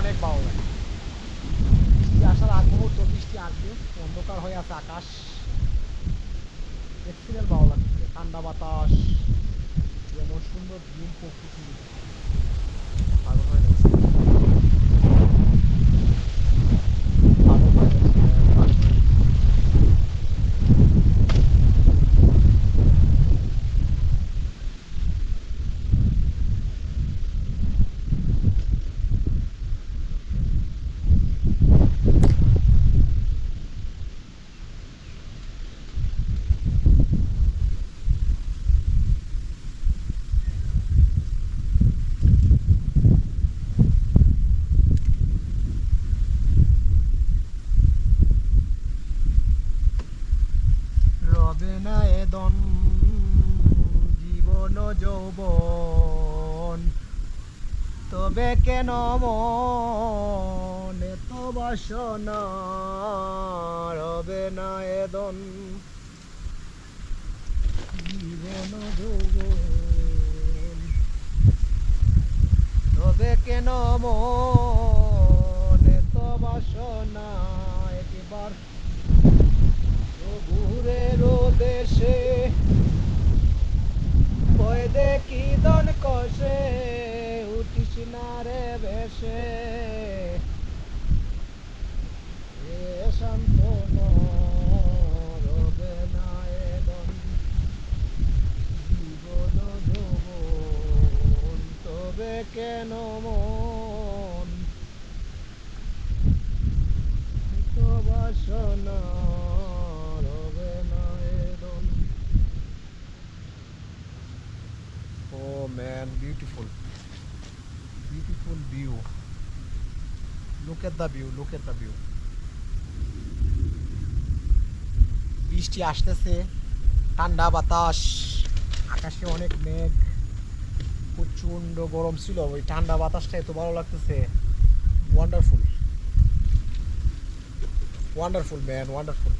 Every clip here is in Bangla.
অনেক ভালো লাগে। বৃষ্টি আসার আগ মুহূর্ত, বৃষ্টি আসবে, অন্ধকার হয়ে আছে আকাশ। এক্সিডেন্ট ভালো লাগছে, ঠান্ডা বাতাস, যেমন সুন্দর ভিউ প্রকৃতি পাগল হয়ে যাচ্ছে পাগল হয়ে যাচ্ছে, পাগল হয়ে যাচ্ছে। রবে না জীবন যৌবন। তবে কেন মন এত বাসনা? রবে না এদন জীবন যৌবন। তবে কেন মন এত বাসনা একবার ঘুরের দেশে কই দেখি দন কষে উঠিস না রে বেশে শান্ত রবে কেন মন? বাসনা রবে না এদন ও man beautiful beautiful view look at the view look at the view বৃষ্টি আসতেছে ঠান্ডা বাতাস আকাশে অনেক মেঘ প্রচণ্ড গরম ছিল ওই ঠান্ডা বাতাসটা এত ভালো লাগতেছে wonderful Wonderful, man. Wonderful.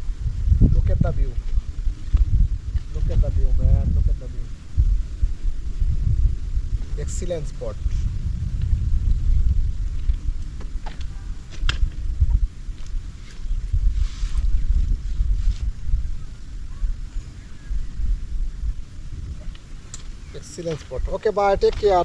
excellent spot. Excellent spot. Okay, bye. Take care.